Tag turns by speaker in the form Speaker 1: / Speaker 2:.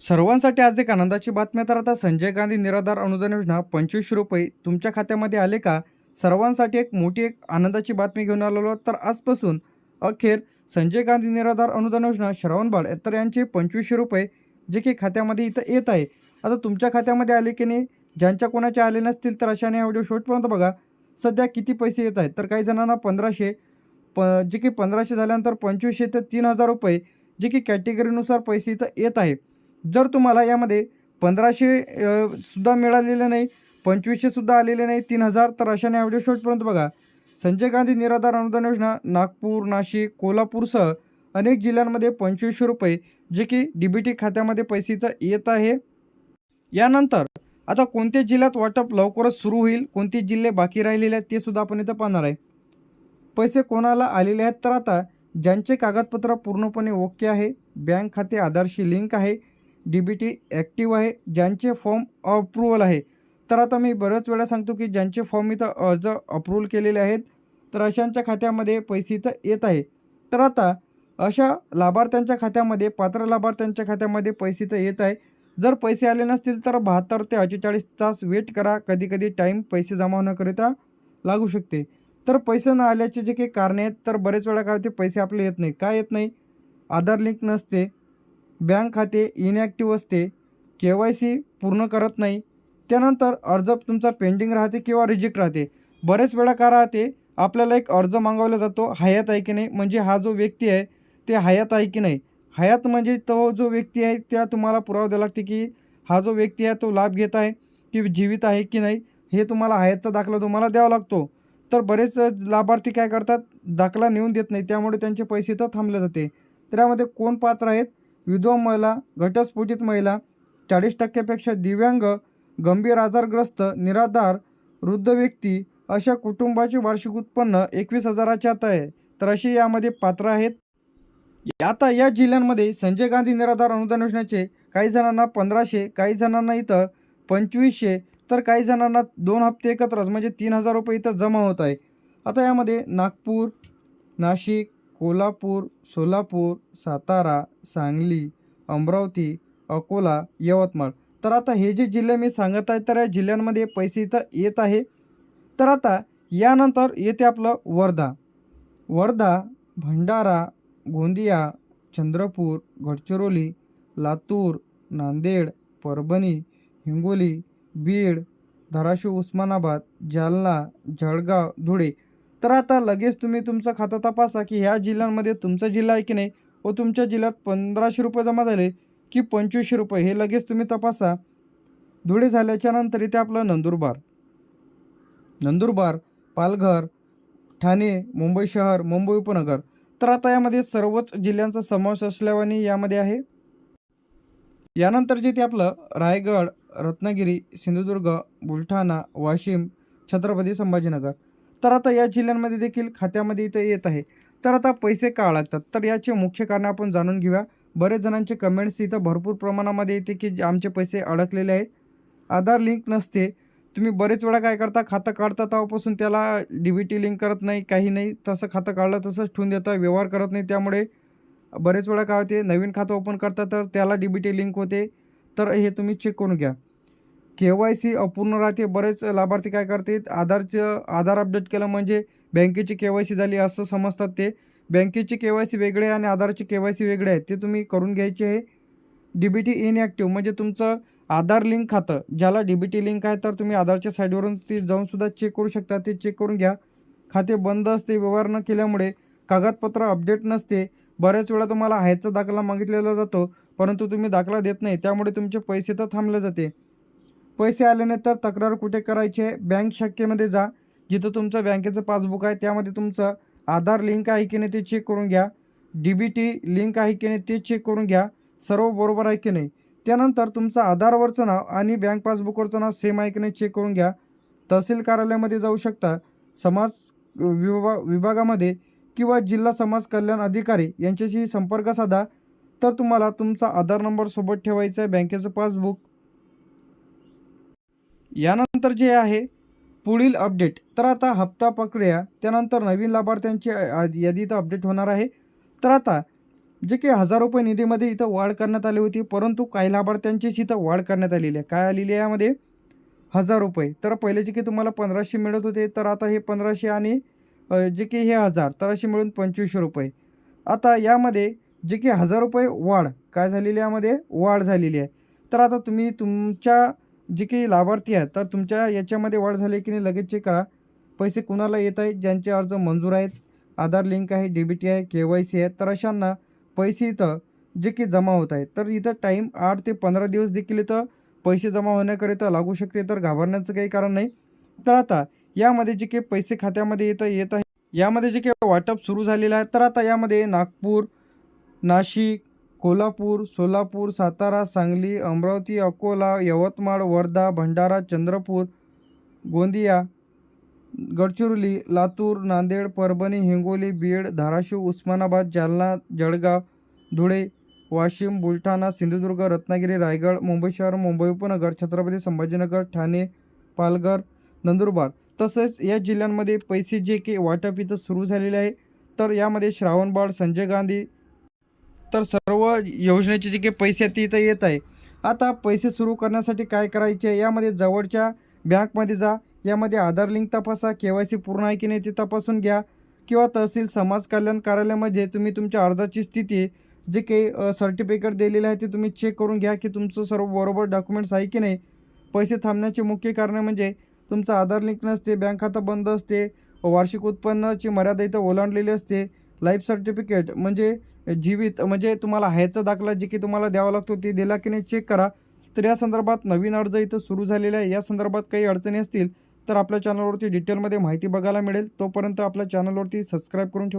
Speaker 1: सर्वांसाठी आज एक आनंदाची बातमी तर आता संजय गांधी निराधार अनुदान योजना पंचवीसशे रुपये तुमच्या खात्यामध्ये आले का? सर्वांसाठी एक मोठी एक आनंदाची बातमी घेऊन आलेलो तर आजपासून अखेर संजय गांधी निराधार अनुदान योजना श्रावणबाळ तर यांचे पंचवीसशे रुपये जे की खात्यामध्ये इथं येत आहे. आता तुमच्या खात्यामध्ये आले की नाही? ज्यांच्या कोणाचे आले नसतील तर अशाने हा व्हिडिओ शेवटपर्यंत बघा. सध्या किती पैसे येत आहेत? तर काही जणांना पंधराशे प जे की पंधराशे झाल्यानंतर पंचवीसशे ते तीन हजार रुपये जे की कॅटेगरीनुसार पैसे इथं येत आहे जर तुम्हाला यामध्ये पंधराशे सुद्धा मिळालेलं नाही पंचवीसशेसुद्धा आलेले नाही तीन हजार तर अशाने नाही व्हिडिओ शेवटपर्यंत बघा. संजय गांधी निराधार अनुदान योजना नागपूर नाशिक कोल्हापूरसह अनेक जिल्ह्यांमध्ये पंचवीसशे रुपये जे की डी बी टी खात्यामध्ये पैसे येत आहे. यानंतर आता कोणत्या जिल्ह्यात वाटप लवकरच सुरू होईल कोणते जिल्हे बाकी राहिलेले आहेत ते सुद्धा आपण इथं पाहणार आहे. पैसे कोणाला आलेले आहेत तर आता ज्यांचे कागदपत्र पूर्णपणे ओके आहे बँक खाते आधारशी लिंक आहे डी बी टी ॲक्टिव्ह आहे ज्यांचे फॉर्म अप्रुव्हल आहे. तर आता मी बऱ्याच वेळा सांगतो की ज्यांचे फॉर्म इथं अर्ज अप्रूव्हल केलेले आहेत तर अशांच्या खात्यामध्ये पैसे इथं येत आहे. तर आता अशा लाभार्थ्यांच्या खात्यामध्ये पात्र लाभार्थ्यांच्या खात्यामध्ये पैसे इथं येत आहे. जर पैसे आले नसतील तर बहात्तर ते अठ्ठेचाळीस तास वेट करा. कधी कधी टाईम पैसे जमा होण्याकरिता लागू शकते. तर पैसे न आल्याचे जे काही कारणे आहेत तर बरेच वेळा काय होते पैसे आपले येत नाही. काय येत नाही? आधार लिंक नसते. बँक खाते इनॲक्टिव्ह असते के वाय सी पूर्ण करत नाही त्यानंतर अर्ज तुमचा पेंडिंग राहते किंवा रिजेक्ट राहते. बरेच वेळा का राहते? आपल्याला एक अर्ज मागवला जातो हयात आहे की नाही? म्हणजे हा जो व्यक्ती आहे ते हयात आहे की नाही? हयात म्हणजे तो जो व्यक्ती आहे त्या तुम्हाला पुरावा द्यावा लागते की हा जो व्यक्ती आहे तो लाभ घेत आहे की जीवित आहे की नाही? हे तुम्हाला हयातचा दाखला तुम्हाला द्यावा लागतो. तर बरेच लाभार्थी काय करतात? दाखला नेऊन देत नाही त्यामुळे त्यांचे पैसे तर थांबले जाते. त्यामध्ये कोण पात्र आहेत? विधवा महिला घटस्फोटित महिला चाळीस टक्क्यापेक्षा दिव्यांग गंभीर आजारग्रस्त निराधार वृद्ध व्यक्ती अशा कुटुंबाचे वार्षिक उत्पन्न एकवीस हजाराच्या आत आहे. तर असे यामध्ये पात्र आहेत. आता या जिल्ह्यांमध्ये संजय गांधी निराधार अनुदान योजनेचे काही जणांना पंधराशे काही जणांना इथं पंचवीसशे तर काही जणांना दोन हप्ते एकत्रच म्हणजे तीन हजार रुपये इथं जमा होत आहे. आता यामध्ये नागपूर नाशिक कोल्हापूर सोलापूर सातारा सांगली अमरावती अकोला यवतमाळ. तर आता हे जे जिल्हे मी सांगत आहे तर या जिल्ह्यांमध्ये पैसे इथं येत आहे. तर आता यानंतर येते आपलं वर्धा. वर्धा भंडारा गोंदिया चंद्रपूर गडचिरोली लातूर नांदेड परभणी हिंगोली बीड धाराशिव उस्मानाबाद जालना जळगाव धुळे तर आता लगेच तुम्ही तुमचं खातं तपासा की ह्या जिल्ह्यांमध्ये तुमचा जिल्हा आहे की नाही व तुमच्या जिल्ह्यात पंधराशे रुपये जमा झाले की पंचवीसशे रुपये हे लगेच तुम्ही तपासा. धुळे झाल्याच्यानंतर इथे आपलं नंदुरबार. नंदुरबार पालघर ठाणे मुंबई शहर मुंबई उपनगर. तर आता यामध्ये सर्वच जिल्ह्यांचा समावेश असल्याने यामध्ये आहे. यानंतर जे ते आपलं रायगड रत्नागिरी सिंधुदुर्ग बुलढाणा वाशिम छत्रपती संभाजीनगर. तर आता या जिल्ह्यांमध्ये देखील खात्यामध्ये इथं येत आहे. तर आता पैसे का लागतात तर याचे मुख्य कारण आपण जाणून घेऊया. बरेच जणांचे कमेंट्स इथं भरपूर प्रमाणामध्ये येते की जे आमचे पैसे अडकलेले आहेत. आधार लिंक नसते. तुम्ही बरेच वेळा काय करता? खातं काढता तेव्हापासून त्याला डी बी टी लिंक करत नाही काही नाही. तसं खातं काढलं तसंच ठेवून देतं व्यवहार करत नाही. त्यामुळे बरेच वेळा काय होते? नवीन खातं ओपन करता तर त्याला डी बी टी लिंक होते. तर हे तुम्ही चेक करून घ्या. के वाय सी अपूर्ण राहते. बरेच लाभार्थी काय करतात? आधारचं आधार अपडेट केलं म्हणजे बँकेची के वाय सी झाली असं समजतात ते. बँकेची के वाय सी वेगळे आहे आणि आधारची के वाय सी वेगळे आहे. ते तुम्ही करून घ्यायचे आहे. डी बी टी इनॲक्टिव्ह म्हणजे तुमचं आधार लिंक खातं. ज्याला डी बी टी लिंक आहे तर तुम्ही आधारच्या साईडवरून ते जाऊनसुद्धा चेक करू शकता. ते चेक करून घ्या. खाते बंद असते व्यवहार न केल्यामुळे कागदपत्र अपडेट नसते. बऱ्याच वेळा तुम्हाला हायचा दाखला मागितलेला जातो परंतु तुम्ही दाखला देत नाही. त्यामुळे तुमचे पैसे तर थांबले जाते. पैसे आले नाही तर तक्रार कुठे करायचे? बँक शाखेमध्ये जा. जिथं तुमचं बँकेचं पासबुक आहे त्यामध्ये तुमचं आधार लिंक आहे की नाही ते चेक करून घ्या. डी बी टी लिंक आहे की नाही ते चेक करून घ्या. सर्व बरोबर आहे की नाही? त्यानंतर तुमचं आधारवरचं नाव आणि बँक पासबुकवरचं नाव सेम आहे की नाही चेक करून घ्या. तहसील कार्यालयामध्ये जाऊ शकता. समाज विभा विभागामध्ये किंवा जिल्हा समाज कल्याण अधिकारी यांच्याशी संपर्क साधा. तर तुम्हाला तुमचा आधार नंबर सोबत ठेवायचा आहे. बँकेचं पासबुक यानंतर जे आहे पुढील अपडेट. तर आता हप्ता प्रक्रिया त्यानंतर नवीन लाभार्थ्यांची अ- यादी अपडेट होणार आहे. तर आता जे की हजार रुपये निधीमध्ये इथं वाढ करण्यात आली होती परंतु काही लाभार्थ्यांचीच इथं वाढ करण्यात आलेली आहे. काय आलेली आहे यामध्ये? हजार रुपये. तर पहिले जे की तुम्हाला पंधराशे मिळत होते तर आता हे पंधराशे आणि जे की हे हजार तर असे मिळून पंचवीसशे रुपये. आता यामध्ये जे की हजार रुपये वाढ. काय झालेली यामध्ये? वाढ झालेली आहे. तर आता तुम्ही तुमच्या जे काही लाभार्थी आहेत तर तुमच्या याच्यामध्ये वाढ झाली की नाही लगेच चेक करा. पैसे कुणाला येत आहेत ज्यांचे अर्ज मंजूर आहेत आधार लिंक आहे डी बी टी आहे के वाय सी आहे तर अशांना पैसे इथं जे की जमा होत आहेत. तर इथं टाईम आठ ते पंधरा दिवस देखील इथं पैसे जमा होण्याकरिता लागू शकते तर घाबरण्याचं काही कारण नाही. तर आता यामध्ये जे काही पैसे खात्यामध्ये येतं येत आहे यामध्ये जे काही वाटप सुरू झालेलं आहे तर आता यामध्ये नागपूर नाशिक कोल्हापूर सोलापूर सातारा सांगली अमरावती अकोला यवतमाळ वर्धा भंडारा चंद्रपूर गोंदिया गडचिरोली लातूर नांदेड परभणी हिंगोली बीड धाराशिव उस्मानाबाद जालना जळगाव धुळे वाशिम बुलढाणा सिंधुदुर्ग रत्नागिरी रायगड मुंबई शहर मुंबई उपनगर छत्रपती संभाजीनगर ठाणे पालघर नंदुरबार. तसेच या जिल्ह्यांमध्ये पैसे जे की वाटप इथं सुरू झालेले आहे तर यामध्ये श्रावणबाळ संजय गांधी तर सर्व योजनेचे जे काही पैसे आहेत ते इथं येत आहे. आता पैसे सुरू करण्यासाठी काय करायचे? यामध्ये जवळच्या बँकमध्ये जा. यामध्ये आधार लिंक तपासा. के वाय सी पूर्ण आहे की नाही ते तपासून घ्या. किंवा तहसील समाज कल्याण कार्यालयामध्ये तुम्ही तुमच्या अर्जाची स्थिती जे काही सर्टिफिकेट दिलेलं आहे ते तुम्ही चेक करून घ्या की तुमचं सर्व बरोबर डॉक्युमेंट्स आहे की नाही. पैसे थांबण्याचे मुख्य कारण म्हणजे तुमचं आधार लिंक नसते बँक खाता बंद असते वार्षिक उत्पन्नाची मर्यादा इथं ओलांडलेली असते लाईफ सर्टिफिकेट म्हणजे जीवित म्हणजे तुम्हाला ह्याचा दाखला जे की तुम्हाला द्यावा लागतो ते दिला की नाही चेक करा. तर या संदर्भात नवीन अर्ज इथं सुरू झालेला आहे. या संदर्भात काही अडचणी असतील तर आपल्या चॅनलवरती डिटेलमध्ये माहिती बघायला मिळेल. तोपर्यंत आपल्या चॅनलवरती सबस्क्राईब करून ठेवा.